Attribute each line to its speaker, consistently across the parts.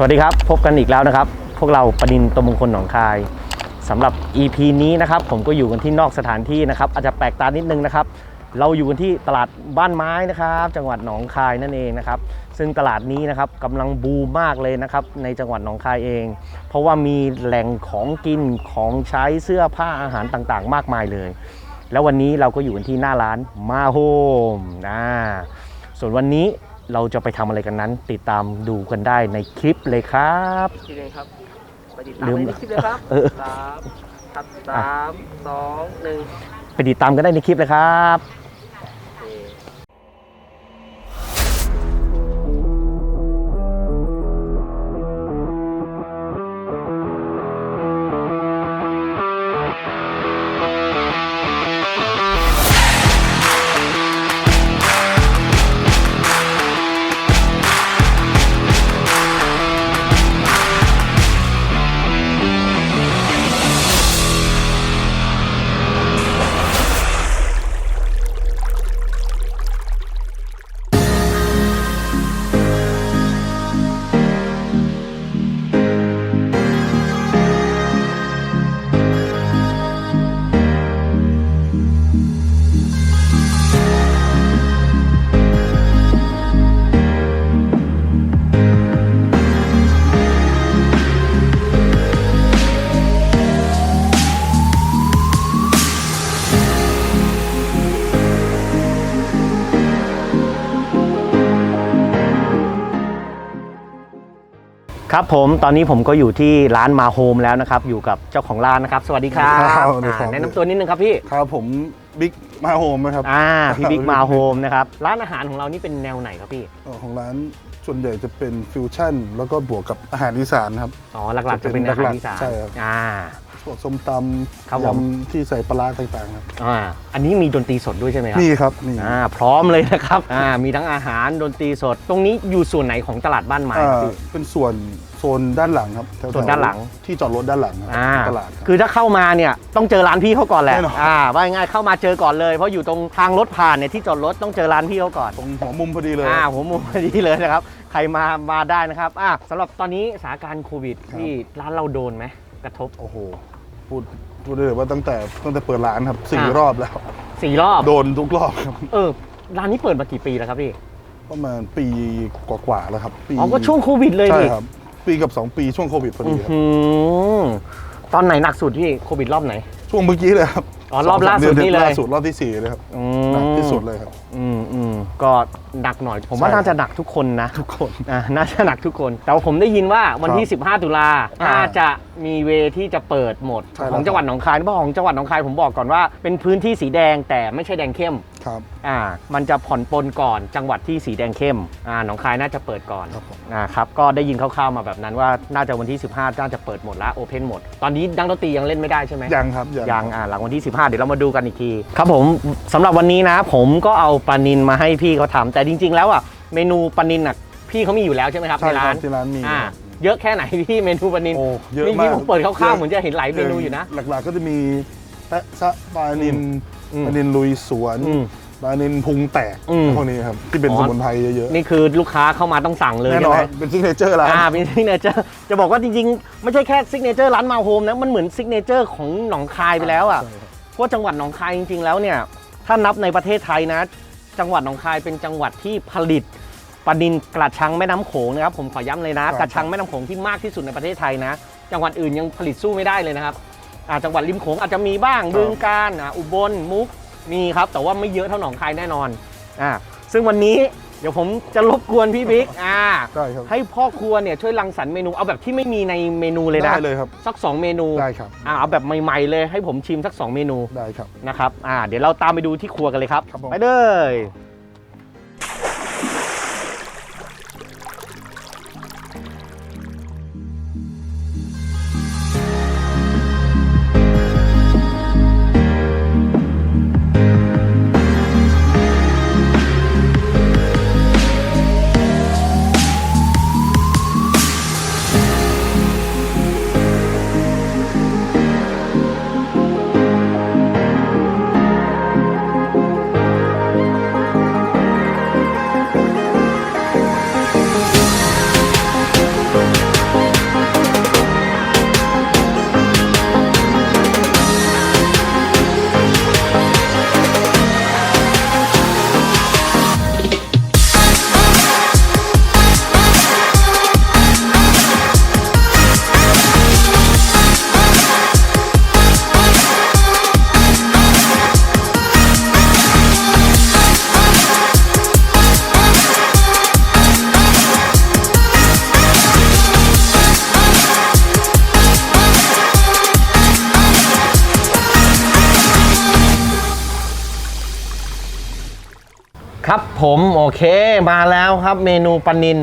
Speaker 1: สวัสดีครับ พบกันอีกแล้วนะครับ พวกเราประดินตมงคลหนองคายสำหรับ EP นี้นะครับ ผมก็อยู่กันที่นอกสถานที่นะครับ อาจจะแปลกตานิดนึงนะครับ เราอยู่กันที่ตลาดบ้านไม้นะครับ จังหวัดหนองคายนั่นเองนะครับ ซึ่งตลาดนี้นะครับกำลังบูมมากเลยนะครับ ในจังหวัดหนองคายเอง เพราะว่ามีแหล่งของกินของใช้เสื้อผ้าอาหารต่างๆ มากมายเลย แล้ววันนี้เราก็อยู่กันที่หน้าร้านมาโฮมนะส่วนวันนี้ เราจะไปทำอะไรกันนั้น ติดตามดูกันได้ในคลิปเลยครับ
Speaker 2: ทีเลยครับไปติดตาม
Speaker 1: ลืม
Speaker 2: ในคลิปเลยครับ
Speaker 1: เออ
Speaker 2: สามครับสามสองหนึ่ง
Speaker 1: ไปติดตามกันได้ในคลิปเลยครับ ครับผมตอนนี้ผมก็อยู่ที่ร้านมาโฮมแล้วนะครับ อยู่กับเจ้าของร้านนะครับ สวัสดีครับ
Speaker 3: ครับสวัสดีครับ
Speaker 1: อ่าแนะนำตัวนิดนึงครับพี่
Speaker 3: ครับผมบิ๊กมาโฮมนะครับ
Speaker 1: อ่าพี่บิ๊ก
Speaker 3: ครับ
Speaker 1: มาโฮมนะครับร้านอาหารของเรานี่เป็นแนวไหนครับพี่
Speaker 3: เอ่อของร้านส่วนใหญ่จะเป็นฟิวชั่น แล้วก็บวกกับอาหารอีสานครับ
Speaker 1: อ๋อหลักๆจะเป็นอาหารอีสาน
Speaker 3: ใช่ครับ
Speaker 1: อ่า
Speaker 3: พวกส้มต
Speaker 1: ครับำผม
Speaker 3: ยำที่ใส่ปลาร้าต่างๆครับ
Speaker 1: อ่าอันนี้มีดนตรีสดด้วยใช่ไหมครับ
Speaker 3: นี่ครับนี่
Speaker 1: อ่าพร้อมเลยนะครับอ่ามีทั้งอาหารดนตรีสด ตรงนี้อยู่ส่วนไหนของตลาดบ้านไม้ครับ
Speaker 3: อ่า
Speaker 1: พี่
Speaker 3: เป็นส่วน โซนด้านหลังครับแถวๆ
Speaker 1: ส่วนด้านหลัง
Speaker 3: ที่จอดรถด้านหลังครับ
Speaker 1: อ่า
Speaker 3: ตลาดครับ
Speaker 1: คือถ้าเข้ามาเนี่ยต้องเจอร้านพี่เขาก่อนแหละ
Speaker 3: แน่นอน
Speaker 1: อ่าว่าง่ายๆเข้ามาเจอก่อนเลยเพราะอยู่ตรงทางรถผ่านเนี่ยที่จอดรถต้องเจอร้านพี่เขาก่อน
Speaker 3: ตรงหัวมุมพอดีเลย
Speaker 1: อ่าผมมุมพอดีเลยนะครับ ใครมามาได้นะครับอ่าสำหรับตอนนี้สถานการณ์โควิด
Speaker 3: ครับ
Speaker 1: ที่ร้านเราโดนไหมกระทบ
Speaker 3: โอ้โหพูดพูดได้เลยว่าตั้งแต่ตั้งแต่เปิดร้านครับสี่
Speaker 1: อ่าร
Speaker 3: รอบแล้ว
Speaker 1: สี่รอบ
Speaker 3: โดนทุกรอบครับ
Speaker 1: เออร้านนี้เปิดมากี่ปีแล้วครับพี่
Speaker 3: ประมาณปีกว่าๆแล้วครับปี
Speaker 1: อ๋อก็ช่วงโควิดเลย
Speaker 3: ใช่
Speaker 1: ดิ
Speaker 3: ครับ ปีกับ 2 ปีช่วงโควิดพอดี
Speaker 1: อื้อ
Speaker 3: ครับ
Speaker 1: หือตอนไหนหนักสุดพี่โควิดรอบไหน
Speaker 3: ช่วงเมื่อกี้เลยครับ
Speaker 1: อ๋อรอบล่าสุด
Speaker 3: สงม
Speaker 1: นี่เลย
Speaker 3: ล่าสุดรอบที่สี่เลยครับ
Speaker 1: อื
Speaker 3: หนัก
Speaker 1: ม
Speaker 3: ที่สุดเลยครับ
Speaker 1: อืมอืมก็หนักหน่อย ผมว่า
Speaker 3: ใช่
Speaker 1: น่าจะหนักทุกคนนะ
Speaker 3: ทุกคน
Speaker 1: อ่าน่าจะหนักทุกคน แต่ว่าผมได้ยินว่าวันที่ 15 ตุลา
Speaker 3: อ่า
Speaker 1: น่าจะมีเวที่จะเปิดหมด
Speaker 3: ใช่แล้ว
Speaker 1: ของจังหวัดหนองคายเพราะของจังหวัดหนองคายผมบอกก่อนว่าเป็นพื้นที่สีแดงแต่ไม่ใช่แดงเข้ม
Speaker 3: ครับ
Speaker 1: อ่ามันจะผ่อนปลนก่อนจังหวัดที่สีแดงเข้มอ่าหนองคายน่าจะเปิดก่อน
Speaker 3: ครับผม
Speaker 1: อ่าครับก็ได้ยินคร่าวๆมาแบบนั้นว่าน่าจะวันที่ 15 น่าจะเปิดหมดแล้วโอเพนหมด ตอนนี้ดังดนตรียังเล่นไม่ได้ใช่ไหม
Speaker 3: ยังครับ
Speaker 1: ยังอ่าหลังวันที่ 15 เดี๋ยวเรามาดูกันอีกที ครับผมสำหรับวันนี้นะ ผมก็เอาปลานินมาให้พี่เขาทำแต่จริง ๆ แล้วอะเมนูปลานินอะพี่เขามีอยู่แล้วใช่ไหมครับ
Speaker 3: ใช่
Speaker 1: ใน
Speaker 3: ค
Speaker 1: ร้า
Speaker 3: รับ
Speaker 1: น
Speaker 3: ที่ร้านมี
Speaker 1: อ่าเยอะแค่ไหนพี่เมนูปลานิน
Speaker 3: โอ้เยอะ
Speaker 1: นี่
Speaker 3: มาก
Speaker 1: ผมเปิดคร่าวๆเหมือนจะเห็นหลายเมนูอยู่นะ
Speaker 3: หลักๆก็จะมี แปะซะปลานินปลานินลุยสวนปลานินพุงแตกพวกนี้ครับที่เป็นสมุนไพรเยอะๆ
Speaker 1: นี่คือลูกค้าเข้ามาต้องสั่งเลย
Speaker 3: แน่นอนเป็นซิกเนเจอร์ร้าน
Speaker 1: อ่าเป็นซิกเนเจอร์จะบอกว่าจริงๆ ไม่ใช่แค่ซิกเนเจอร์ร้านมาโฮมนะมันเหมือนซิกเนเจอร์ของหนองคายไปแล้วอะ
Speaker 3: ใช่ครับ
Speaker 1: เพราะจังหวัดหนองคายจริงๆแล้วเนี่ยถ้านับในประเทศไทยนะ จังหวัดหนองคายเป็นจังหวัดที่ผลิตปลานินกระชังแม่น้ำโขงนะครับผมขอย้ำเลยนะ กระชังแม่น้ำโขงที่มากที่สุดในประเทศไทยนะ จังหวัดอื่นยังผลิตสู้ไม่ได้เลยนะครับ จังหวัดริมโขงอาจจะมีบ้างบึงกาฬอะอุบลมุกมีครับ แต่ว่าไม่เยอะเท่าหนองคายแน่นอนอ่าซึ่งวันนี้เดี๋ยวผมจะรบกวนพี่บิ๊กอ่า
Speaker 3: ได้ครับ
Speaker 1: ให้พ่อครัวเนี่ยช่วยรังสรรค์เมนูเอาแบบที่ไม่มีในเมนูเลยนะ
Speaker 3: ได้เลยครับ
Speaker 1: สักสองเมนู
Speaker 3: ได้ครับ
Speaker 1: อ่าเอาแบบใหม่ๆเลยให้ผมชิมสักสองเมนู
Speaker 3: ได้ครับ
Speaker 1: นะครับอ่าเดี๋ยวเราตามไปดูที่ครัวกันเลยครับ
Speaker 3: ครับผม
Speaker 1: ไปเลย ผมโอเคมาแล้วครับเมนูปลานิน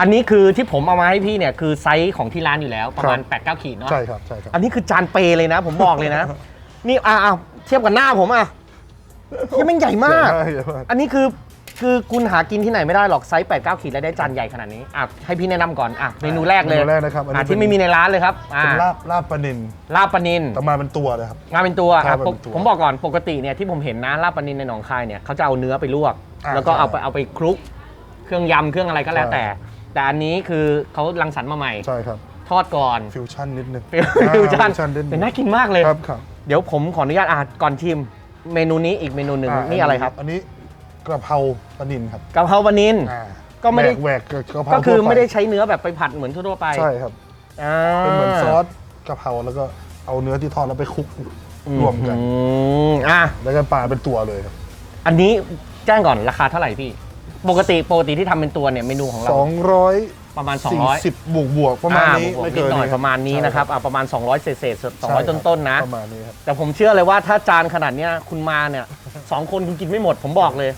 Speaker 1: อันนี้คือที่ผมเอามาให้พี่เนี่ยคือไซส์ของที่ร้านอยู่แล้วประมาณ
Speaker 3: ครับ
Speaker 1: 8 9ขีดเนาะ
Speaker 3: ใช่ครับใช่ครับ
Speaker 1: อันนี้คือจานเปเลยนะ ผมบอกเลยนะ นี่อ่าอ่าเทียบกับหน้าผมอะยังไม่งใหญ่มาก
Speaker 3: ใหญ่ใหญ่มาก
Speaker 1: อันนี้คือคือคุณหากินที่ไหนไม่ได้หรอกไซส์8 9ขีดแล้วได้จานใหญ่ขนาดนี้อะให้พี่แนะนำก่อนอะเมนูแรกเลย
Speaker 3: เมนูแรกนะครับอันนี้
Speaker 1: อะที่ไม่มีในร้านเลยครับอะ
Speaker 3: เป็นลาบลาบปลานิน
Speaker 1: ลาบปลานิน
Speaker 3: แต่มาเป็นตัวเลยครับ
Speaker 1: งานเป็นตัว
Speaker 3: ครั
Speaker 1: อะ
Speaker 3: บ
Speaker 1: ผม
Speaker 3: เป็นตัว
Speaker 1: ผมบอกก่อนปกติเนี่ยที่ผมเห็นนะลาบปลานินในหนองคายเนี่ยเขาจะเอาเนื้อไปลวก
Speaker 3: อ่า
Speaker 1: แล้วก็เอาไป
Speaker 3: ใช่
Speaker 1: เอาไปคลุก เครื่องยำเครื่องอะไรก็แล้ว
Speaker 3: ใช่
Speaker 1: แต่ แต่อันนี้คือเขารังสรรค์มาใหม่
Speaker 3: ใช่ครับ
Speaker 1: ทอดก่อน
Speaker 3: ฟิวชั่นนิดนึง
Speaker 1: ฟิวชั่น
Speaker 3: ฟิวชั่นนิดนึ
Speaker 1: แต่
Speaker 3: ง
Speaker 1: น่ากินมากเลย
Speaker 3: ครับครับ
Speaker 1: เดี๋ยวผมขออนุญาตอ่านก่อนชิม เมนูนี้อีกเมนูหนึ่งานี่อะไรครับ
Speaker 3: อันนี้กระเพราปลานินครับ
Speaker 1: กะเพราปลานิน
Speaker 3: อ่า
Speaker 1: ก็ไม่ได้
Speaker 3: แหวกแหวกกระเพรา
Speaker 1: ก็คือ
Speaker 3: ทั่วป
Speaker 1: ไม่ได้ใช้เนื้อแบบไปผัดเหมือนทั่วๆไป
Speaker 3: ใช่ครับ
Speaker 1: อ่า
Speaker 3: เป็นเหมือนซอสกะเพราแล้วก็เอาเนื้อที่ทอดแล้วไปคลุกรวมกัน
Speaker 1: อืมอะ
Speaker 3: แล้วก็ปลาเป็นตัวเลยครับ
Speaker 1: อันนี้ แจ้งก่อนราคาเท่าไหร่พี่ ปกติปกติที่ทำเป็นตัวเนี่ยเมนูของเรา
Speaker 3: สองร้อย
Speaker 1: ประมาณ
Speaker 3: สี่
Speaker 1: 200
Speaker 3: สิบบวกบวกๆประมาณนี้
Speaker 1: อ่บวกๆ
Speaker 3: ไม่
Speaker 1: นิ
Speaker 3: เกิ
Speaker 1: ด
Speaker 3: น
Speaker 1: หน่อย
Speaker 3: นี้
Speaker 1: ประมาณนี้นะครับอะประมาณ 200 เศษเศษ
Speaker 3: ใช่
Speaker 1: สองร้อยต้นๆนะ
Speaker 3: ประมาณนี้ครับ
Speaker 1: แต่ผมเชื่อเลยว่าถ้าจานขนาดเนี้ยคุณมาเนี่ยสองคนคุณกินไม่หมดผมบอกเลย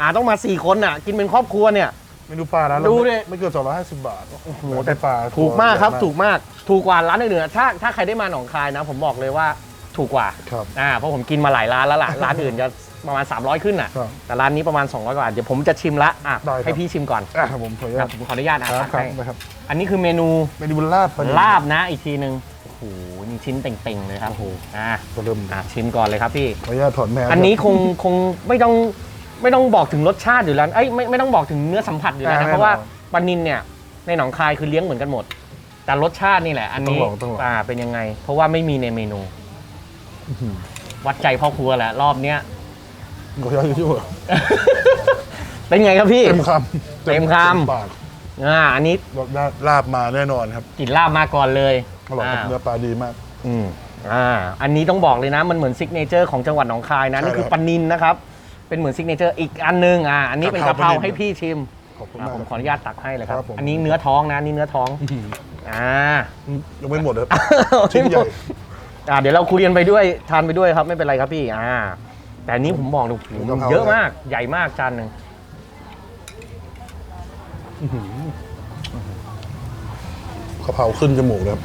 Speaker 1: อ่าต้องมา4คนอะกินเป็นครอบครัวเนี่ย
Speaker 3: เมนูปลาร้านเรา
Speaker 1: ดู
Speaker 3: ไม่
Speaker 1: ดิ
Speaker 3: ไม่เกิน250 บาทโอ้โห
Speaker 1: แต่
Speaker 3: แต่ปลา
Speaker 1: ถูกมากครับ
Speaker 3: ตัวใหญ่
Speaker 1: ถูกมากถูกกว่าร้านอื่นๆถ้าถ้าใครได้มาหนองคายนะ ผมบอกเลยว่าถูกกว่า
Speaker 3: ครับ
Speaker 1: อ่าเพราะผมกินมาหลายร้านแล้วล่ะ ร้านอื่นจะ ประมาณ 300 ขึ้นอะ
Speaker 3: ครับ
Speaker 1: แต่ร้านนี้ประมาณ 200 กว่า เดี๋ยวผมจะชิมละอะ
Speaker 3: ได้ครับ
Speaker 1: ให้พี่ชิมก่อน
Speaker 3: อะผมขออนุ
Speaker 1: ค
Speaker 3: ญา
Speaker 1: รับ
Speaker 3: ต
Speaker 1: ผมขออนุญาตอะ
Speaker 3: ครับ
Speaker 1: ตัก
Speaker 3: ครับ
Speaker 1: ให้
Speaker 3: นะครับ
Speaker 1: อันนี้คือเมนู
Speaker 3: เมนูลาบปลานิล
Speaker 1: ลาบนะอีกทีหนึ่งโอ้โหนี่ชิ้นเต่งๆเลยครับ
Speaker 3: โอ้โห
Speaker 1: อะ
Speaker 3: ก็เริ่ม
Speaker 1: อะชิมก่อนเลยครับพี่
Speaker 3: ขออนุญาตถอนแมส
Speaker 1: อันนี้คงคงไม่ต้องไม่ต้องบอกถึงรสชาติอยู่แล้วเอ้ยไม่ไม่ต้องบอกถึงเนื้อสัมผัสอยู่แล้ว
Speaker 3: อ่า
Speaker 1: นะ
Speaker 3: แน่นอน
Speaker 1: เพราะว่าปลานินเนี่ยในหนองคายคือเลี้ยงเหมือนกันหมด แต่รสชาตินี่แหละ อันนี้
Speaker 3: ต้องลองต้องลอง
Speaker 1: อ่าเป็นยังไง เพราะว่าไม่มีในเมนู
Speaker 3: อื้อหือ
Speaker 1: วัดใจพ่อครัวแหละรอบเนี้ย
Speaker 3: ขออนุญาตยุ่ง
Speaker 1: เป็นไงครับพี่
Speaker 3: เต็มคำ
Speaker 1: เต็มคำ
Speaker 3: ปาก
Speaker 1: อ่าอันนี้
Speaker 3: รสลาบมาแน่นอนครับ
Speaker 1: กลิ่นลาบมาก่อนเลย
Speaker 3: อร่อยครับาเนื้อปลาดีมาก
Speaker 1: อืมอ่าอันนี้ต้องบอกเลยนะมันเหมือนซิกเนเจอร์ของจังหวัดหนองคายนะ
Speaker 3: ใช่
Speaker 1: นี่คือ
Speaker 3: ครับ
Speaker 1: ปลานินนะครับ เป็นเหมือนซิกเนเจอร์อีกอันหนึงอ่าอันนี้เป็นกะ
Speaker 3: กะ
Speaker 1: เพ
Speaker 3: เพ
Speaker 1: รา
Speaker 3: ราปลานิล
Speaker 1: ให้พี่ชิม
Speaker 3: ขอบคุณ
Speaker 1: อะ
Speaker 3: มาก
Speaker 1: ผม
Speaker 3: ครับ
Speaker 1: ขออนุญาตตักให้เลยครับ
Speaker 3: ครับผม
Speaker 1: อันนี้เนื้อท้องนะนี่เนื้อท้อง
Speaker 3: อื้อหือ
Speaker 1: อ่า
Speaker 3: ยังไม่หมดครับ ชิ้นใหญ่
Speaker 1: อ่าเดี๋ยวเราคุยกันไปด้วยทานไปด้วยครับไม่เป็นไรครับพี่อ่า แต่อันนี้ผมบอกเลยโอ้โห
Speaker 3: กะเพรา
Speaker 1: เยอะมาก ใหญ่มากจานหนึ่ง
Speaker 3: กะเพราขึ้นจมูกเลยครับ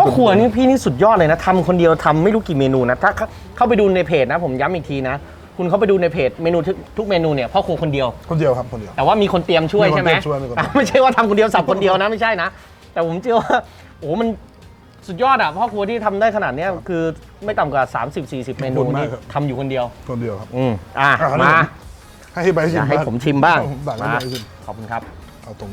Speaker 1: พ่อครัวนี่พี่นี่สุดยอดเลยนะทำคนเดียวทำไม่รู้กี่เมนูนะถ้าเข้าเข้าไปดูในเพจนะ ผมย้ำอีกทีนะ คุณเข้าไปดูในเพจเมนูทุกทุกเมนูเนี่ยพ่อครัวคนเดียว
Speaker 3: คนเดียวครับคนเดียว
Speaker 1: แต่ว่ามีคนเตรียมช่วย
Speaker 3: มีคน
Speaker 1: ใช่ไหม
Speaker 3: เตรียมช่วยมีคนเตรียม
Speaker 1: อะไม่ใช่ว่าทำคนเดียวสับคนเดียวนะไม่ใช่นะ แต่ผมเชื่อว่าโอ้โหมัน สุดยอดอะพ่อครัวที่ทำได้ขนาดเนี้ยคือไม่ต่ำกว่า 30-40 เมนูนี่ทำอยู่คนเดียว
Speaker 3: คนเดียวครับ
Speaker 1: อืมอะ
Speaker 3: อะ
Speaker 1: มา
Speaker 3: ให้ไป
Speaker 1: อ
Speaker 3: ชิม
Speaker 1: ยากให้
Speaker 3: บ้าง
Speaker 1: ผมชิมบ้าง
Speaker 3: ผมตักให้
Speaker 1: มา
Speaker 3: ไปชิม
Speaker 1: ขอบคุณครับ
Speaker 3: เอาตรง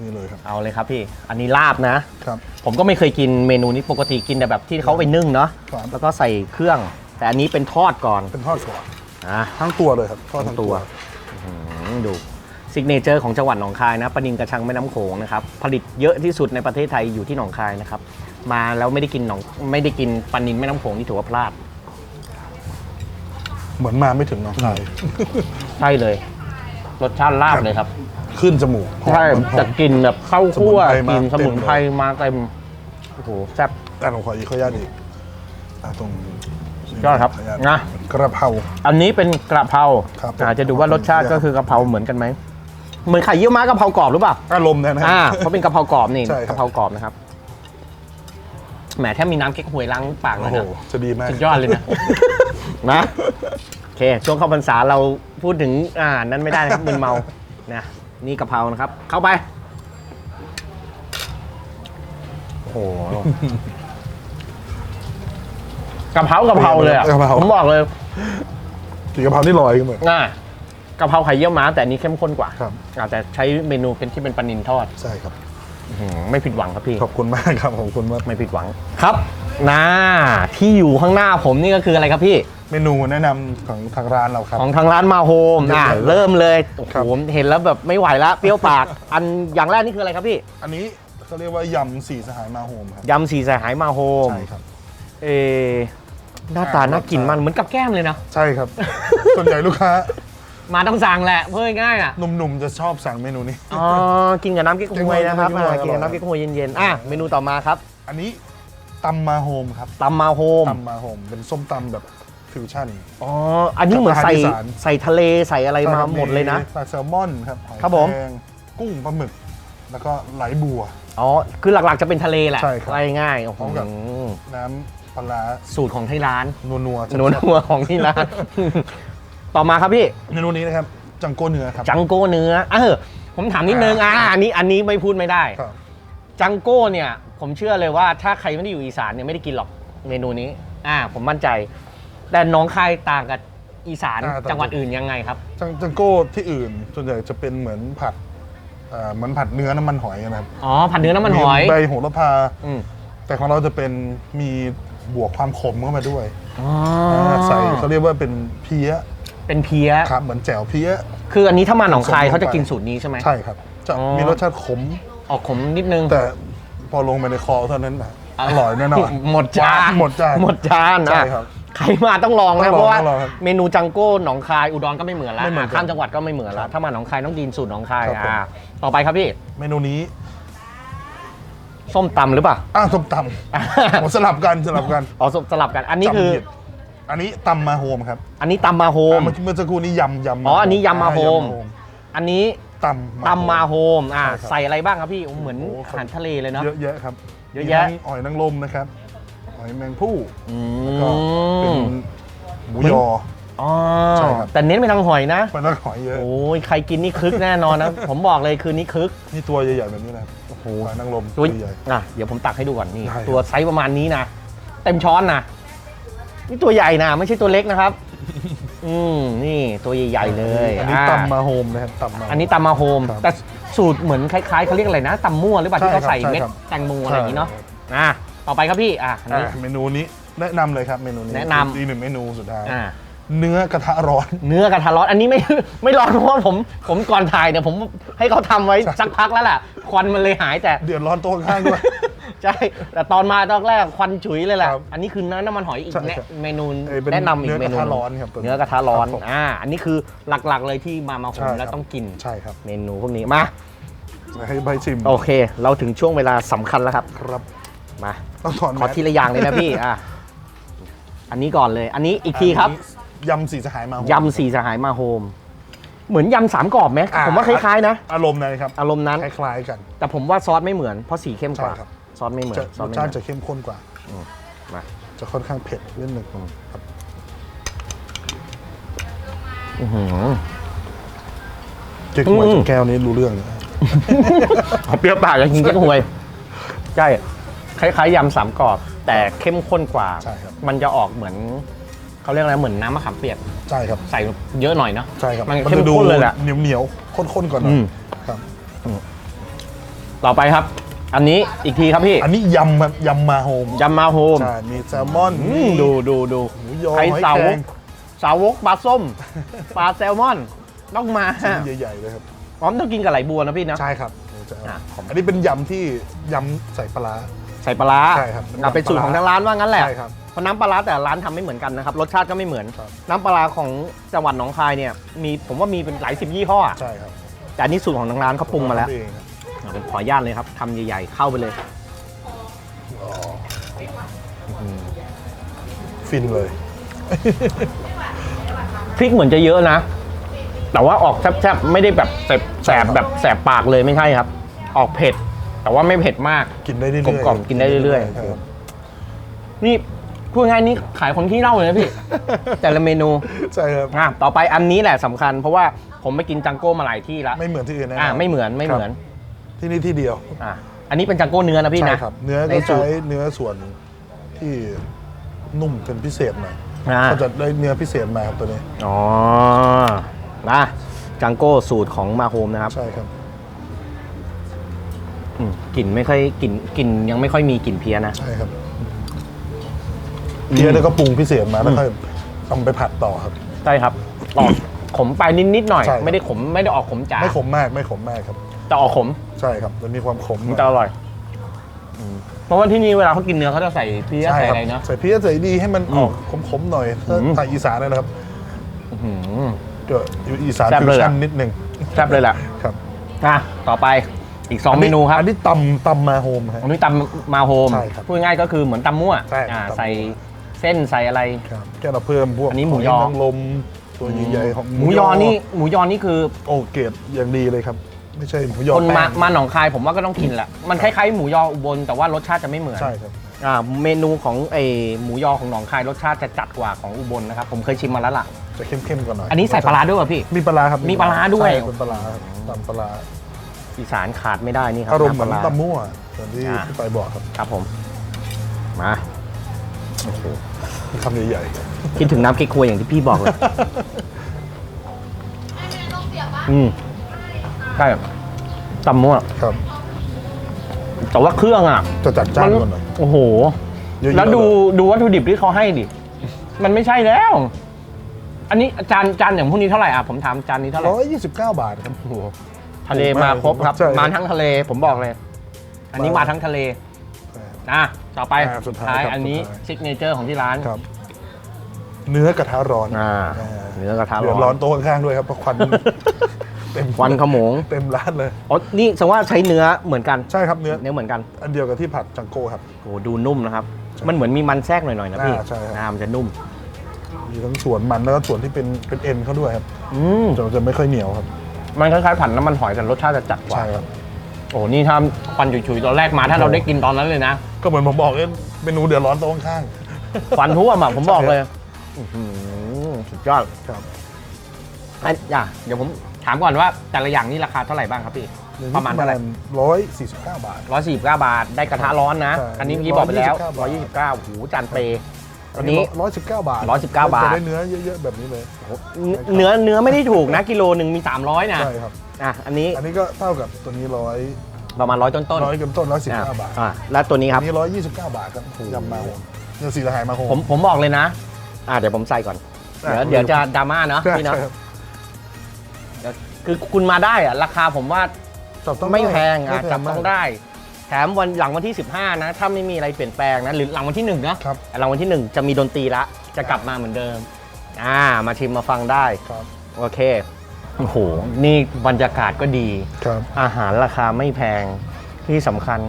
Speaker 3: นี้เลยครับ
Speaker 1: เอาเลยครับพี่ อันนี้ลาบนะ
Speaker 3: ครับ
Speaker 1: ผมก็ไม่เคยกินเมนูนี้ปกติกินแต่แบบที่เขาไปนึ่งเนาะ
Speaker 3: ครับ
Speaker 1: แล้วก็ใส่เครื่อง แต่อันนี้เป็นทอดก่อน
Speaker 3: เป็นทอดก่อน
Speaker 1: อะ
Speaker 3: ทั้งตัวเลยครับทอด
Speaker 1: ทั้
Speaker 3: ทั้
Speaker 1: ง
Speaker 3: ง
Speaker 1: ตั
Speaker 3: ตัว ว
Speaker 1: อืมดูซิกเนเจอร์ของจังหวัดหนองคายนะปลานินกระชังแม่น้ำโขงนะครับ ผลิตเยอะที่สุดในประเทศไทยอยู่ที่หนองคายนะครับ มาแล้วไม่ได้กินหนองไม่ได้กินปลานินแม่น้ำโขงนี่ถือว่าพลาด
Speaker 3: เหมือนมาไม่ถึงหน้องคาย
Speaker 1: ใช่เลย รสชาติลาบเลยครับ
Speaker 3: ขึ้นจมูกหอม
Speaker 1: ใช่
Speaker 3: หอม
Speaker 1: จะกินแบบเข้าคั่ว
Speaker 3: สมุนไพรมา
Speaker 1: กินสมุนไพร
Speaker 3: เต็มเลย
Speaker 1: มาเต็มโอ้โหแซ่บ
Speaker 3: อะผมขออีกขออนุญาตอีกอะตรง
Speaker 1: ยอดครับ
Speaker 3: ขออนุญาต
Speaker 1: นะ
Speaker 3: กระเพรา
Speaker 1: อันนี้เป็นกระเพรา
Speaker 3: ครับ
Speaker 1: อาจะดูว่ารสชาติก็คือกะเพราเหมือนกันไหมเหมือนไข่เยี่ยวม้ากะเพรากรอบหรือเปล่า
Speaker 3: อารมณ์เนะนะ
Speaker 1: อ่าเพราะเป็นกะเพรากรอบนี่
Speaker 3: ใช่ครับ
Speaker 1: กะเพรากรอบนะครับ แหมแทบมีน้ำเก๊กฮวยล้างปากเล
Speaker 3: โอ้
Speaker 1: ย
Speaker 3: โห
Speaker 1: นะ
Speaker 3: จะดีมาก
Speaker 1: สุดยอดเลยนะ นะโอเค ช่วงเข้าพรรษาเราพูดถึงอ่านั้นไม่ได้นะครับมึนเมานะนี่กะเพรานะครับ เข้าไป โอ้โหกะเพรากะเพราเลยอะ
Speaker 3: กะเพรา
Speaker 1: ผมบอกเลย
Speaker 3: สีกะเพรานี่ลอยขึ้นมา
Speaker 1: อะกะเพราไข่เยี่ยวม้าแต่อันนี้เข้มข้นกว่า
Speaker 3: ครับ
Speaker 1: อาจจะใช้เมนูเป็นที่เป็นปลานินทอด
Speaker 3: ใช่ครับ
Speaker 1: อื้อหือไม่ผิดหวังครับพี่
Speaker 3: ขอบคุณมากครับขอบคุณมาก
Speaker 1: ไม่ผิดหวังครับนะที่อยู่ข้างหน้าผมนี่ก็คืออะไรครับพี่
Speaker 3: เมนูแนะนำของทางร้านเราครับ
Speaker 1: ของทางร้านมาโฮม
Speaker 3: เดี๋ยว
Speaker 1: อะ
Speaker 3: เดี๋ยว
Speaker 1: เริ่มเลยโอ้โห
Speaker 3: ครับ
Speaker 1: เห็นแล้วแบบไม่ไหวแล้วเปรี้ยวปาก อันอย่างแรกนี่คืออะไรครับพี่
Speaker 3: อันนี้เขาเรียกว่ายำสี่สหายมาโฮมครับ
Speaker 1: ยำสีสหายมาโฮม
Speaker 3: ใช่ครับ
Speaker 1: เออหน้าตา
Speaker 3: อ่า
Speaker 1: น่ากินมันเหมือนกับแก้มเลยนะ
Speaker 3: ใช่ครับ ส่วนใหญ่ลูกค้า
Speaker 1: มาต้องสั่งแหละเพื่อง่ายๆอะ
Speaker 3: หนุ่มๆจะชอบสั่งเมนูนี้
Speaker 1: อ๋อกินกับน้ำเก๊กฮวยนะครับ
Speaker 3: เก๊กฮวย
Speaker 1: อ่ากินกับ
Speaker 3: อร่อย
Speaker 1: น้ำเก๊กฮวยเย็นๆอะเมนูต่อมาครับ
Speaker 3: อันนี้ตำมาโฮมครับ
Speaker 1: ตำมาโฮม
Speaker 3: ตำมาโฮมเป็นส้มตำแบบฟิวชั่น
Speaker 1: อ๋ออันนี้เหมือนใส่
Speaker 3: กับอาหารอีสาน
Speaker 1: ใส่ทะเลใส่อะไรมาหมดเลยนะ
Speaker 3: ปลาแซลมอนครับหอย
Speaker 1: ครับผม
Speaker 3: แคงกุ้งปลาหมึก แล้วก็ไหลบัว
Speaker 1: อ๋อคือหลักๆจะเป็นทะเลแหละ
Speaker 3: ใช่ครับ
Speaker 1: ง่ายๆโอ้โห
Speaker 3: พร้อมกับน้ำปลาร้า
Speaker 1: สูตรของที่ร้าน
Speaker 3: นัวนัวๆ
Speaker 1: หนูนัวของที่ร้าน ต่อมาครับพี่
Speaker 3: เมนูนี้นะครับจังโก้เนื้อครับ
Speaker 1: จังโก้เนื้อเออผมถามนิดนึงอ่าอันนี้อันนี้ไม่พูดไม่ได้
Speaker 3: ครับ
Speaker 1: จังโก้เนี่ย ผมเชื่อเลยว่าถ้าใครไม่ได้อยู่อีสานเนี่ยไม่ได้กินหรอกเมนูนี้ อ่า ผมมั่นใจ แต่หน้องคายต่างกับอีสาน
Speaker 3: อ่าต่าง
Speaker 1: จังหวัดอื่นยังไงครับ
Speaker 3: จังจังโก้ที่อื่นส่วนใหญ่จะเป็นเหมือนผัดเอ่อเหมือนผัดเนื้อน้ำมันหอยนะครับ
Speaker 1: อ๋อผัดเนื้อน้ำมันหอย
Speaker 3: ใบโหระพา
Speaker 1: อืม
Speaker 3: แต่ของเราจะเป็นมีบวกความขมเข้ามาด้วย
Speaker 1: อ๋อา
Speaker 3: ใส่เขาเรียกว่าเป็นเพี้ย
Speaker 1: เป็นเพี้ย
Speaker 3: ครับเหมือนแจ่วเพี้ย
Speaker 1: คืออันนี้ถ้ามาหนองคาย
Speaker 3: ผสมลงไป
Speaker 1: เขาจะกินสูตรนี้ใช่ไหม
Speaker 3: ใช่ครับ จะ
Speaker 1: อ๋อ
Speaker 3: มีรสชาติขม
Speaker 1: ออกขมนิดนึง
Speaker 3: แต่พอลงไปในคอเท่านั้นน่ะอร่อยแน่นอน
Speaker 1: หมดจาน
Speaker 3: หมดจาน
Speaker 1: หมดจาน
Speaker 3: ใช่
Speaker 1: อะ
Speaker 3: ครับ
Speaker 1: ใครมาต้องลอง
Speaker 3: ต้
Speaker 1: นะ
Speaker 3: องลอง
Speaker 1: เพราะว่า
Speaker 3: ต้องลองครับ
Speaker 1: เมนูจังโก้หนองคายอุดรก็ไม่เหมือนละ
Speaker 3: ไม่เหมือน
Speaker 1: อะ
Speaker 3: กัน
Speaker 1: ข้ามจังหวัดก็ไม่เหมือนละถ้ามาหนองคายต้องกินสูตรหนองคาย
Speaker 3: ครับผม
Speaker 1: อะต่อไปครับพี่
Speaker 3: เมนูนี้
Speaker 1: ส้มตำหรือเปล่า
Speaker 3: อ้าวส้มตำผมสลับกันสลับกัน
Speaker 1: อ๋อสสลับกันอันนี้คือ
Speaker 3: จำผิด อันนี้ตำมาโฮมครับ
Speaker 1: อันนี้ตำมาโฮม
Speaker 3: อ่าเมื่อเมื่อสักครู่นี้ยำยำ
Speaker 1: อ๋ออันนี้ยำมาโฮม
Speaker 3: อ่
Speaker 1: อันนี้
Speaker 3: ตำ
Speaker 1: ตำมาโฮมอะ
Speaker 3: ใช่ครับ
Speaker 1: ใส่อะไรบ้างครับพี่เหมือน
Speaker 3: โอ้โห
Speaker 1: อาหารทะเลเลยเนาะ
Speaker 3: เยอะแยะครับ
Speaker 1: เยอะแยะ
Speaker 3: มีทั้งหอยนางรมนะครับหอยแมงผู้
Speaker 1: อื
Speaker 3: แล้วก็เป็น
Speaker 1: ม
Speaker 3: หมูยอ
Speaker 1: อ๋อ
Speaker 3: ใช่ครับ
Speaker 1: แต่เน้นไปทางหอยนะ
Speaker 3: มันต้องหอยเยอะ
Speaker 1: โอ้ยใครกินนี่คึกแน่นอนนะ ผมบอกเลยคืนนี้คึก
Speaker 3: นี่ตัวใหญ่ๆแบบนี้นะครับโอ้โหหอยนางรม
Speaker 1: ตัว
Speaker 3: ใหญ่
Speaker 1: อะเดี๋ยวผมตักให้ดูก่อนนี่
Speaker 3: ได้ครับ
Speaker 1: ตัวไซส์ประมาณนี้นะ เต็มช้อนนะ นี่ตัวใหญ่นะไม่ใช่ตัวเล็กนะครับ อืมนี่ตัวใหญ่ๆเลย
Speaker 3: อันนี้
Speaker 1: อะ
Speaker 3: ตำมาโฮมนะครับตำมา
Speaker 1: อันนี้ตำมาโฮม
Speaker 3: ครับ
Speaker 1: แต่สูตรเหมือนคล้ายๆเขาเรียกอะไรนะตำมั่วหรือเปล่า
Speaker 3: ใช่
Speaker 1: ที่เขา
Speaker 3: ครับ
Speaker 1: ใส่
Speaker 3: ใช่
Speaker 1: เม็ด
Speaker 3: ครับ
Speaker 1: แตงโมอะไรอย่างนี้เนาะ
Speaker 3: ใช่
Speaker 1: อะต่อไปครับพี่อะอันนี้
Speaker 3: อะเมนูนี้แนะนำเลยครับเมนูนี้
Speaker 1: แนะนำ
Speaker 3: อีกหนึ่งเมนูสุดท้าย
Speaker 1: อะ
Speaker 3: เนื้อกระทะร้อน
Speaker 1: เนื้อกระทะร้อนอันนี้ไม่ ไม่ร้อนเพราะว่าผมผมก่อนถ่ายเนี่ยผมให้เขาทำไว้
Speaker 3: ใช่
Speaker 1: สักพักแล้วแหละควันมันเลยหายแต่
Speaker 3: เดือดร้อนโต๊ะข้างๆด้วย
Speaker 1: ใช่ แต่ตอนมาตอนแรกควันฉุยเลยแหละ
Speaker 3: ครับ
Speaker 1: อันนี้คือเนื้อน้ำมันหอยอีก
Speaker 3: ใช่
Speaker 1: แนะครับเมนู
Speaker 3: เอ้ยเป็น
Speaker 1: แนะนำอีก
Speaker 3: เนื้อ
Speaker 1: เมนู
Speaker 3: กระทะร้อนครับตัวนี้
Speaker 1: เนื้อกระทะร้อน
Speaker 3: ครับผม
Speaker 1: อ่าอันนี้คือหลักๆเลยที่มามาโฮ
Speaker 3: ใช่
Speaker 1: ม
Speaker 3: ครับ
Speaker 1: แล้วต้องกิน
Speaker 3: ใช่ครับ
Speaker 1: เมนูพวกนี้มา
Speaker 3: ให้ใบชิม
Speaker 1: โอเค เราถึงช่วงเวลาสำคัญแล้วครับ
Speaker 3: ครับ
Speaker 1: มา
Speaker 3: ต้องถอน
Speaker 1: ขอทีละอย่างเลยนะพี่ อะ อันนี้ก่อนเลย อันนี้อีกทีครับ
Speaker 3: อันนี้ยำสีสหายมาโฮม
Speaker 1: ยำสี่สหายมาโฮม เหมือนยำสามกรอบไหม
Speaker 3: อ่า
Speaker 1: ผมว่าคล้ายๆนะ
Speaker 3: อารมณ์เลยครับ
Speaker 1: อารมณ์นั้น
Speaker 3: คล้ายๆกัน
Speaker 1: แต่ผมว่าซอสไม่เหมือนเพราะสีเข้มกว่า
Speaker 3: ใช่ครับ
Speaker 1: ซอสไม่เหมือน
Speaker 3: จะ
Speaker 1: ซ
Speaker 3: ร
Speaker 1: อส
Speaker 3: ส
Speaker 1: ไม่เห
Speaker 3: ชา
Speaker 1: มื
Speaker 3: ติ
Speaker 1: อน
Speaker 3: จะเข้มข้นกว่า
Speaker 1: มา
Speaker 3: จะค่อนข้างเผ็ดนิดหนึ่งครับ
Speaker 1: อื้อหือ
Speaker 3: เจ๊กหวย
Speaker 1: อืม
Speaker 3: จนแก้วนี้รู้เรื่องเลย
Speaker 1: เปรี้ยวปากกับกินเจ๊กฮวยใช่คล้ายๆยำสามกรอบ แต่เข้มข้นกว่า
Speaker 3: ใช่ครับ
Speaker 1: มันจะออกเหมือนเขาเรียกอะไรเหมือนน้ำมะขามเปียก
Speaker 3: ใช่ครับ
Speaker 1: ใส่เยอะหน่อยเนาะ
Speaker 3: ใช่ครับ
Speaker 1: มันเข้ม
Speaker 3: จะดู
Speaker 1: ข้นเลยแหละ
Speaker 3: เหนียวเหนียวๆข้นๆก่อนหน่อ
Speaker 1: อื
Speaker 3: ย
Speaker 1: ม
Speaker 3: ครับ
Speaker 1: ต่อไปครับ อันนี้อีกทีครับพี่
Speaker 3: อันนี้ยำครับยำมาโฮม
Speaker 1: ยำมาโฮม
Speaker 3: ใช่มีแซลมอน
Speaker 1: อื
Speaker 3: มี
Speaker 1: มดูดูดู
Speaker 3: หมูยอ
Speaker 1: ใคร
Speaker 3: หอย
Speaker 1: สา
Speaker 3: แคว
Speaker 1: ก
Speaker 3: ง
Speaker 1: สาวกปลาส้มปลาแซลมอนต้องมา
Speaker 3: ชิ้นใหญ่ๆเลยครับ
Speaker 1: พร้อมต้องกินกับไหลบัวนะพี่นะ
Speaker 3: ใช่ครับ
Speaker 1: อะ
Speaker 3: อันนี้เป็นยำที่ยำใส่ปลาร้า
Speaker 1: ใส่ปลาร้า
Speaker 3: ใช่ครับ
Speaker 1: อะเป็นสูตรของทางร้านว่างั้นแหละ
Speaker 3: ใช่ครับ
Speaker 1: เพราะน้ำปลาร้าแต่ละร้านทำไม่เหมือนกันนะครับ รสชาติก็ไม่เหมือน
Speaker 3: ครับ
Speaker 1: น้ำปลาร้าของจังหวัดหนองคายเนี่ยมีผมว่ามีเป็นหลายสิบยี่ห้ออะ
Speaker 3: ใช่ครับ
Speaker 1: แต่อันนี้สูตรของทางร้านเขาปรุงมาแล้ว
Speaker 3: เองครับ
Speaker 1: อะผม ขออนุญาตเลยครับคำใหญ่ๆเข้าไปเลย
Speaker 3: อ๋อฟินเลย
Speaker 1: พริกเหมือนจะเยอะนะ แต่ว่าออกแซ่บๆ ไม่ได้แบบแสบแสบแบบแสบปากเลยไม่ใช่ครับ ออกเผ็ด แต่ว่าไม่เผ็ดมาก
Speaker 3: กินได้เรื่อยๆ
Speaker 1: กลมๆกินได้เรื่อยๆ
Speaker 3: ใช่ครับ
Speaker 1: นี่พูดง่ายๆนี่ขายคนที่เล่าเลยนะพี่ แต่ละเมนู
Speaker 3: ใช่ครับ
Speaker 1: อะต่อไปอันนี้แหละสำคัญ เพราะว่าผมไปกินจังโก้มาหลายที่แล้ว
Speaker 3: ไม่เหมือนที่อื่นแน่น
Speaker 1: อ่า
Speaker 3: อน
Speaker 1: ไม่เหมือนไม่เหมือน
Speaker 3: ครับ ที่นี่ที่เดียว
Speaker 1: อะอันนี้เป็นจังโก้เนื้อนะพี่นะ
Speaker 3: ใช่ครับ เนื้อ
Speaker 1: ใน
Speaker 3: ก็
Speaker 1: สู
Speaker 3: ใช้
Speaker 1: ตร
Speaker 3: เนื้อส่วนที่นุ่มเป็นพิเศษหน่อย
Speaker 1: อ่า
Speaker 3: ก็จะได้เนื้อพิเศษมาครับตัวนี้
Speaker 1: อ๋อนะจังโก้สูตรของมาโฮมนะครับ
Speaker 3: ใช่ครับ
Speaker 1: อืมกลิ่นไม่ค่อยกลิ่นกลิ่นยังไม่ค่อยมีกลิ่นเพี้ยนะ
Speaker 3: ใช่ครับเพี้ยแล้วก็ปรุงพิเศษมาแล้วค่อยเอาไปผัดต่อครับ
Speaker 1: ใช่ครับออกขมไปนิดๆหน่อย
Speaker 3: ใช่ครับ
Speaker 1: ไม่ได้ขมไม่ได้ออกขมจ๋า
Speaker 3: ไม่ขมมากไม่ขมมากครับ
Speaker 1: แต่ออกขม
Speaker 3: ใช่ครับมันมีความขม
Speaker 1: มันจะอร่อยอืมเพราะว่าที่นี่เวลาเขากินเนื้อเขาจะใส่เพี้ย
Speaker 3: ใช่
Speaker 1: ใส่
Speaker 3: ครั
Speaker 1: อะไรเนาะ
Speaker 3: ใส่เพี้ยใส่ดีให้มันออกขมๆหน่อยถ้า
Speaker 1: อืม
Speaker 3: ทางอีสานนะครับ
Speaker 1: อื้อหือ
Speaker 3: ก็อยู่อีสาน
Speaker 1: แซ่บ
Speaker 3: ฟิ
Speaker 1: เล
Speaker 3: วย
Speaker 1: อะ
Speaker 3: ชั่นนิดหนึ่ง
Speaker 1: แซ่บเลยแหละ
Speaker 3: ครับ
Speaker 1: อะต่อไปอีกสองเมนูครับ
Speaker 3: อันนี้ตำตำมาโฮมฮะ
Speaker 1: อันนี้ตำมาโฮม
Speaker 3: ใช่ครับ
Speaker 1: พูดง่ายๆก็คือเหมือนตำมั่ว
Speaker 3: ใช่
Speaker 1: อ่า
Speaker 3: ตำมั่ว
Speaker 1: ใส่เศเส้นใส่อะไร
Speaker 3: ครับแค่เราเพิ่มพวก
Speaker 1: อันนี้หมูยอ
Speaker 3: นางรมตัวใหญ่ๆของ
Speaker 1: หมูยอนี่หมูยอนี่คือ
Speaker 3: โอเกรดอย่างดีเลยครับ ไม่ใช่หมูยอ
Speaker 1: คนมา
Speaker 3: แป้ง
Speaker 1: มาหนองคายผมว่าก็ต้องกินแหละมันคล้ายๆหมูยออุบลแต่ว่ารสชาติจะไม่เหมือน
Speaker 3: ใช่ครับ
Speaker 1: อ่าเมนูของไอหมูยอของหนองคายรสชาติจะจัดกว่าของอุบลนะครับผมเคยชิมมาแล้วล่ะ
Speaker 3: จะเข้มๆกว่าหน่อย
Speaker 1: อันนี้ใส่ปลาร้าด้วยป่ะพี่
Speaker 3: มีปลาร้าครับ
Speaker 1: มีปลาร้าด้วย
Speaker 3: ใช่เป็นปลาร้าครับตำปลาร้า
Speaker 1: อีสานขาดไม่ได้นี่ครั
Speaker 3: อารมณ์เหมือน
Speaker 1: น้ำปลาร้า
Speaker 3: ตำมั่วอย่างที่
Speaker 1: อ่า
Speaker 3: พี่ไปบอกครับ
Speaker 1: ครับผม มาโอ้โห
Speaker 3: คำใหญ่
Speaker 1: คิดถึงน้ำเก๊กฮวยอย่างที่พี่บอกเลย อืม ใช่ตำมั่ว
Speaker 3: ๆครับ
Speaker 1: แต่ว่าเครื่องอะ
Speaker 3: จะจัดจ้าน
Speaker 1: มั
Speaker 3: กว่าหน่อย
Speaker 1: โอ้โห
Speaker 3: เยอะๆ
Speaker 1: แล้วดู
Speaker 3: เลย
Speaker 1: ดูวัตถุดิบที่เขาให้ดิ มันไม่ใช่แล้ว อันนี้จานจานอย่างพวกนี้เท่าไหร่อะผมถามจานนี้เท่าไหร่
Speaker 3: ร้อยยี่สิบเก้าบาทครับ
Speaker 1: โอ้โหทะเลมาครบครับ
Speaker 3: ใช่
Speaker 1: มาทั้งทะเลผมบอกเลย อันนี้
Speaker 3: มา
Speaker 1: มาทั้งทะเลนะต่อไป
Speaker 3: อ่าสุดท้ายครับ
Speaker 1: อันนี้
Speaker 3: สุดท้าย
Speaker 1: ซิกเนเจอร์ของที่ร้าน
Speaker 3: ครับ เนื้อกระทะร้อน
Speaker 1: อ่า
Speaker 3: อ่า
Speaker 1: เนื้อกระทะ
Speaker 3: เดือด
Speaker 1: ร้
Speaker 3: ร้
Speaker 1: อ
Speaker 3: อนนโต๊ะข้างๆด้วยครับเพราะควัน เต็ม
Speaker 1: ควันขโมง
Speaker 3: เต็มร้านเลย
Speaker 1: อ๋อ นี่แสดงว่าใช้เนื้อเหมือนกัน
Speaker 3: ใช่ครับเนื้อ
Speaker 1: เนื้อเหมือนกัน
Speaker 3: อันเดียวกับที่ผัดจังโก้ครับ
Speaker 1: โอ้โหดูนุ่มนะครับ
Speaker 3: ใช่
Speaker 1: มันเหมือนมีมันแทรกหน่อยๆนะพี่
Speaker 3: อ่าใช่ครับ
Speaker 1: อ่ามันจะนุ่ม
Speaker 3: มีทั้งส่วนมันแล้วก็ส่วนที่เป็นเป็นเอ็นเขาด้วยครับ
Speaker 1: อืม
Speaker 3: จะจะไม่ค่อยเหนียวครับ
Speaker 1: มันคล้ายๆผัดน้ำมันหอยแต่รสชาติจะจัดกว่า
Speaker 3: ใช่ครับ
Speaker 1: โอ้โหนี่ถ้าควันฉุยๆตอนแรกมาถ้าเราได้กินตอนนั้นเลยนะ
Speaker 3: ก็เหมือนผมบอกเอ้เมนูเดือดร้อนโต๊ะข้าง
Speaker 1: ควันท่วมอะผมบอกเลยอื้อหือสุดยอด
Speaker 3: ๆครับ
Speaker 1: อันอย่าเดี๋ยวผม ถามก่อนว่าแต่ละอย่างนี่ราคาเท่าไหร่บ้างครับพี่ ประมาณเท่าไหร่
Speaker 3: ร้อยสี่สิบเก้าบาท
Speaker 1: ร้อยสี่สิบเก้าบาท ได้กระทะร้อนนะ
Speaker 3: ใช่
Speaker 1: อันนี้เมื่อกี้บอกไปแล้วร้อย
Speaker 3: 129
Speaker 1: ยี่สิบเก้าหูจานเปย์อันนี้
Speaker 3: ร้อยสิบเก้าบาท
Speaker 1: 119บาท
Speaker 3: จะได้เนื้อเยอะๆแบบนี้เลย
Speaker 1: เนื้อเนื้อไม่ได้ถูกนะกิโลหนึ่งมี300นะ
Speaker 3: ใช่ครับ
Speaker 1: อะอันนี้
Speaker 3: อันนี้ก็เท่ากับตัวนี้ร้อย
Speaker 1: ประมาณร้อยต้นๆ
Speaker 3: ร้อยกับต้นร้อยสิบ
Speaker 1: อะ
Speaker 3: เก้าบาท
Speaker 1: อะแล้วตัวนี้ค
Speaker 3: อั
Speaker 1: รับ
Speaker 3: นนี้ร้อยยี่สิบเก้าบาทครับยำมาโฮมเนื้อสีละหายมาโฮม
Speaker 1: ผมผมบอกเลยนะ อะเดี๋ยวผมใส่ก่อน เดี๋ยว
Speaker 3: อะ
Speaker 1: เดี๋ยวจะดราม่าเนาะ
Speaker 3: ใช่
Speaker 1: พี่เนาะ
Speaker 3: ใช่ ครับ
Speaker 1: คือคุณมาได้อะราคาผมว่า
Speaker 3: จับต้อง
Speaker 1: ไม่แพง
Speaker 3: ไม่
Speaker 1: อะ
Speaker 3: แพ
Speaker 1: จับ
Speaker 3: มาก
Speaker 1: ต้องได้ แถมวันหลังวันที่ 15 นะ ถ้าไม่มีอะไรเปลี่ยนแปลงนะ หรือหลังวันที่1เนาะ
Speaker 3: ครับ
Speaker 1: หลังวันที่ 1 จะมีดนตรีละ จะกลับมาเหมือนเดิม อ่า มาชิมมาฟังได้
Speaker 3: ครับ
Speaker 1: โอเค โอ้โห นี่บรรยากาศก็ดี
Speaker 3: ครับ
Speaker 1: อาหารราคาไม่แพงที่สำคัญ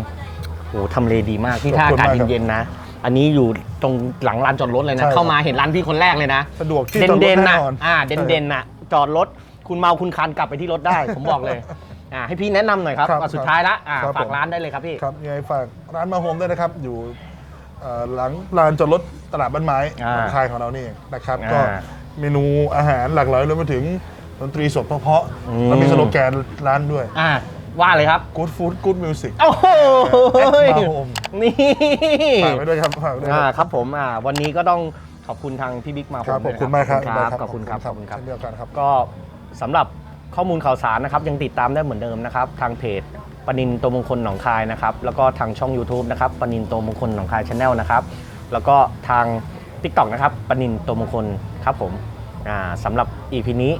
Speaker 1: โอ้โหทำเลดีมากที่ท่า
Speaker 3: ขอบ
Speaker 1: อา
Speaker 3: คุณ
Speaker 1: กาศ
Speaker 3: มากครับ
Speaker 1: เย็นๆนะ อันนี้อยู่ตรงหลังลานจอดรถเลยนะ
Speaker 3: ใช่ครับ
Speaker 1: เข้ามาเห็นร้านพี่คนแรกเลยนะ
Speaker 3: สะดวกที่
Speaker 1: เด่
Speaker 3: จอด
Speaker 1: น
Speaker 3: รถ
Speaker 1: เด่น
Speaker 3: แน่
Speaker 1: นะ
Speaker 3: นอน
Speaker 1: อ่า เด่นเด่นนะจอดรถ คุณเมาคุณคันกลับไปที่รถได้ ผมบอกเลยอ่าให้พี่แนะนำหน่อยครับ
Speaker 3: ครับ
Speaker 1: อะสุดท้ายละอ่า
Speaker 3: ครับ
Speaker 1: ฝาก
Speaker 3: ผม
Speaker 1: ร้านได้เลยครับพี่
Speaker 3: ครับยังไงฝากร้านมาโฮมด้วยนะครับ อยู่เอ่อหลังลานจอดรถตลาดบ้านไม้
Speaker 1: อ่า
Speaker 3: ของคายของเรานี่เองนะครับ
Speaker 1: อ่า
Speaker 3: ก็เมนูอาหารหลากหลายรวมไปถึงดนตรีสดเพราะ
Speaker 1: อื
Speaker 3: ๆ
Speaker 1: ม
Speaker 3: แล้วมีสโลแกนร้านด้วย
Speaker 1: อ่าว่าเลยครับ
Speaker 3: Good Food Good Music
Speaker 1: โอ้โห
Speaker 3: มาโฮม
Speaker 1: นี่
Speaker 3: ฝากไว้ด้วยครับฝากไว้ด้วย
Speaker 1: อ่า
Speaker 3: ครับ
Speaker 1: ครับผมอ่าวันนี้ก็ต้องขอบคุณทางพี่บิ๊กมา
Speaker 3: ครับ
Speaker 1: ผ
Speaker 3: ขอบคุณมากครับ
Speaker 1: ขอบคุณครับขอบคุณครับ
Speaker 3: เช่นเดียวกันครับ
Speaker 1: ก็ สำหรับข้อมูลข่าวสารนะครับยังติดตามได้เหมือนเดิมนะครับทางเพจปนินตัวมงคลหนองคายนะครับแล้วก็ทางช่อง YouTube นะครับปนินตัวมงคลหนองคายชาแนลนะครับแล้วก็ทาง TikTok นะครับปนินตัวมงคลครับผมอ่าสำหรับ EP นี้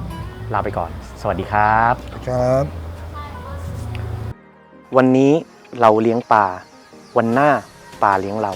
Speaker 1: ลาไปก่อน สวัสดีครับ
Speaker 3: ครับ
Speaker 1: วันนี้เราเลี้ยงปลาวันหน้าปลาเลี้ยงเรา